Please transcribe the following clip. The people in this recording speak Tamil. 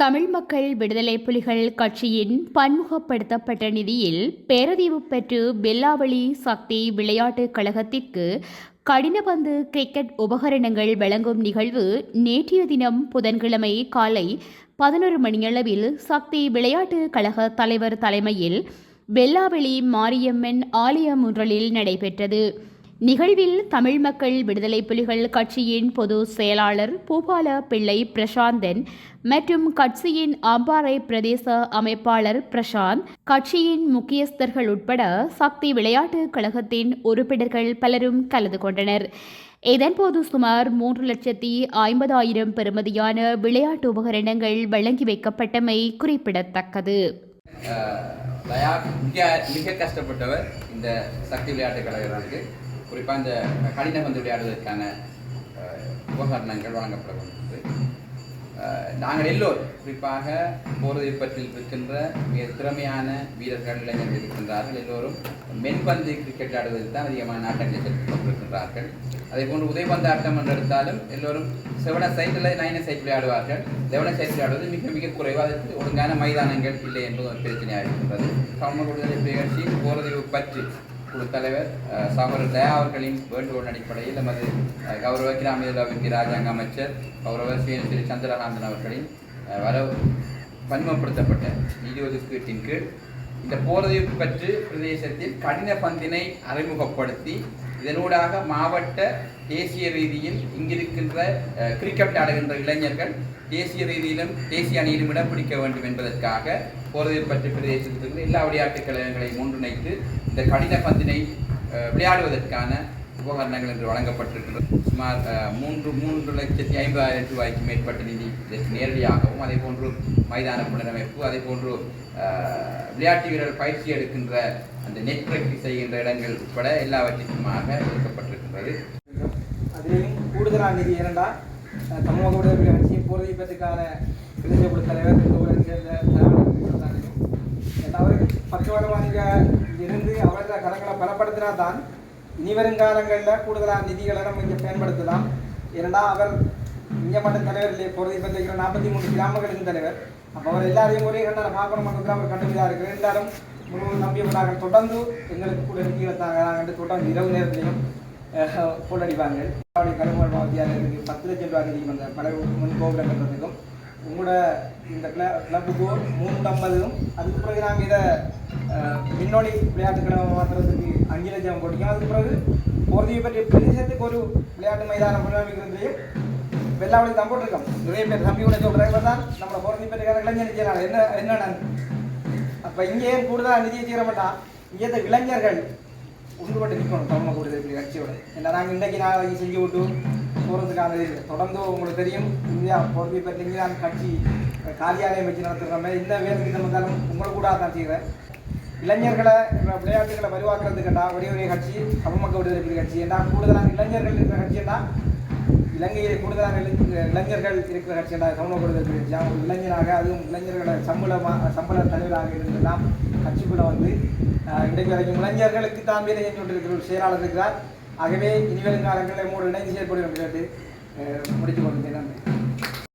தமிழ் மக்கள் விடுதலை புலிகள் கட்சியின் பன்முகப்படுத்தப்பட்ட நிதியில் பேரதீவு பெற்று பெல்லாவளி சக்தி விளையாட்டுக் கழகத்திற்கு கடினபந்து கிரிக்கெட் உபகரணங்கள் வழங்கும் நிகழ்வு நேற்றைய தினம் புதன்கிழமை காலை பதினொரு மணியளவில் சக்தி விளையாட்டுக் கழக தலைவர் தலைமையில் வெல்லாவெளி மாரியம்மன் ஆலயம் ஒன்றலில் நடைபெற்றது. நிகழ்வில் தமிழ் மக்கள் விடுதலை புலிகள் கட்சியின் பொது செயலாளர் பூபால பிள்ளை பிரசாந்தன் மற்றும் கட்சியின் அம்பாறை பிரதேச அமைப்பாளர் பிரசாந்த் கட்சியின் முக்கியஸ்தர்கள் உட்பட சக்தி விளையாட்டுக் கழகத்தின் உறுப்பினர்கள் பலரும் கலந்து கொண்டனர். இதன்போது சுமார் மூன்று லட்சத்தி ஐம்பதாயிரம் பெறுமதியான விளையாட்டு உபகரணங்கள் வழங்கி வைக்கப்பட்டமை குறிப்பிடத்தக்கது. மிக கஷ்டப்பட்டவர் இந்த சக்தி விளையாட்டு கழகத்திற்கு. குறிப்பாக இந்த கடின பந்து விளையாடுவதற்கான உபகரணங்கள் வழங்கப்பட கொண்டது நாங்கள் எல்லோரும் குறிப்பாக போரதை பற்றில் இருக்கின்ற மிக திறமையான வீரர்கள் இளைஞர்கள் இருக்கின்றார்கள். எல்லோரும் மென்பந்து கிரிக்கெட் ஆடுவதில் தான் அதிகமான நாட்டங்களை செலுத்திக் கொண்டிருக்கின்றார்கள் அதே போன்று உதைபந்து ஆட்டம் என்று எடுத்தாலும் எல்லோரும் செவன சைட்டில் நைன சைட் விளையாடுவார்கள். லெவன சைட் விளையாடுவது மிக மிக குறைவாக அதற்கு ஒழுங்கான மைதானங்கள் இல்லை என்பது ஒரு பிரச்சனையாக இருக்கின்றது சமூக விடுதலை நிகழ்ச்சி போரதிவு பற்றி குழு தலைவர் அஹ், சகோதரர் தயா அவர்களின் வேண்டுகோள் அடிப்படையில் நமது கௌரவ கிராமிய ராஜாங்க அமைச்சர் கௌரவ ஸ்ரீ ஸ்ரீ சந்திரகாந்தன் அவர்களின் வர வரவு பன்மப்படுத்தப்பட்ட நிதி ஒதுக்கீட்டின் கீழ் இந்த போரதிவு பற்று பிரதேசத்தில் கடின பந்தினை அறிமுகப்படுத்தி இதனூடாக மாவட்ட தேசிய ரீதியில் இங்கிருக்கின்ற கிரிக்கெட் ஆடுகின்ற இளைஞர்கள் தேசிய ரீதியிலும் தேசிய அணியிலும் இடம் பிடிக்க வேண்டும் என்பதற்காக போரதிவு பற்று பிரதேசத்தில் எல்லா விளையாட்டுக் கழகங்களையும் ஒன்றிணைத்து இந்த கடின பந்தினை விளையாடுவதற்கான உபகரணங்கள் என்று வழங்கப்பட்டிருக்கிறது. சுமார் மூன்று மூன்று லட்சத்தி ஐம்பதாயிரம் ரூபாய்க்கு மேற்பட்ட நிதி இதற்கு நேரடியாகவும் அதே போன்று மைதான புனரமைப்பு அதே போன்று விளையாட்டு வீரர்கள் பயிற்சி எடுக்கின்ற அந்த நெட்வொர்க் செய்கின்ற இடங்கள் உட்பட எல்லாவற்றிற்குமாக ஒதுக்கப்பட்டிருக்கின்றது. அதிலேயும் கூடுதலான நிதி ஏனென்றா அஹ், சமூக விடுதலை கட்சியின் பொருளீப்பத்துக்கான பிரதேச குழு தலைவர் இந்த பத்து வருமானிக இருந்து அவரது கணக்கில் பலப்படுத்தினா தான் இனி வருங்காலங்களில் கூடுதலாக நிதிகளை நம்ம இங்கே பயன்படுத்தலாம். ஏன்னா அவர் இங்கே மட்டும் தலைவர் இல்லையே பொருளீப்பத்தில் நாற்பத்தி மூணு கிராமங்களின் தலைவர். அப்போ அவர் எல்லாரையும் ஒரே கண்டால் பார்க்கணும் மட்டும் அவர் கண்டுபிடிதாக இருக்குது எல்லாரும் முழு நாங்கள் தொடர்ந்து எங்களுக்கு கூட நிதிகளை தாங்க தொடர்ந்து இரவு நேரத்திலையும் போட்டடிப்பாங்க அவருடைய கருமாள் வித்தியாலயத்துக்கு பத்து லட்சம் ரூபாய் நிதி வந்த பல முன் கோபுரம் கட்டுறதுக்கும். உங்களோட இந்த கிள கிளப்புக்கு மூணு ஐம்பதும் அதுக்கு பிறகு நாங்கள் இதை முன்னோடி விளையாட்டுக்களை மாற்றுறதுக்கு அஞ்சு லட்சம் கொடுக்கும் அதுக்கு பிறகு போர்த்தியை பற்றி பிரதேசத்துக்கு ஒரு விளையாட்டு மைதானம் புனரமைக்கிறதுலையும் வெள்ளாவளி தம்பிட்டுருக்கோம் நிறைய பேர் தம்பி கூட சொல்கிறாங்க தான் நம்மளை போர்த்தி பற்றிக்கான இளைஞர் செய்யறாங்க என்ன என்னென்னு அப்போ இங்கே கூடுதலாக நிதியை செய்ய மாட்டான் இங்கே இளைஞர்கள் உண்டுபட்டு நிற்கணும் தமிழ் கூடுதல் கட்சியோட ஏன்னா நாங்கள் இன்றைக்கி நாளைக்கு செஞ்சு விட்டு போகிறதுக்கான இது தொடர்ந்து உங்களுக்கு தெரியும் இந்தியா பொறுப்பை பற்றி நான் கட்சி அஹ், காரியாலயம் வச்சு நடத்துகிற மாதிரி இந்த வேலைக்கு நம்ம வந்தாலும் உங்களை கூட தான் செய்கிறேன் இளைஞர்களை விளையாட்டுகளை வலுவாக்குறதுக்குண்டா ஒரே ஒரே கட்சி சமமக்க விடுதலை கட்சி. ஏன்னா கூடுதலான இளைஞர்கள் இருக்கிற கட்சின்னா இலங்கையில் கூடுதலான இளைஞர்கள் இருக்கிற கட்சினா சமூக விடுதலை கட்சி. அவங்க இளைஞராக அதுவும் இளைஞர்களை சம்பளமாக சம்பள தலைவராக இருந்தெல்லாம் கட்சிக்குள்ளே வந்து ஆஹ், இன்றைக்கு வரைக்கும் இளைஞர்களுக்கு தான் வேலை செஞ்சு கொண்டிருக்கிற ஒரு செயலாளர் இருக்கிறார். ஆகவே இனி காலங்களில் மூணு இணைந்து செயற்படுகிறது முடித்து கொண்டிருக்கிறேன் நன்றி.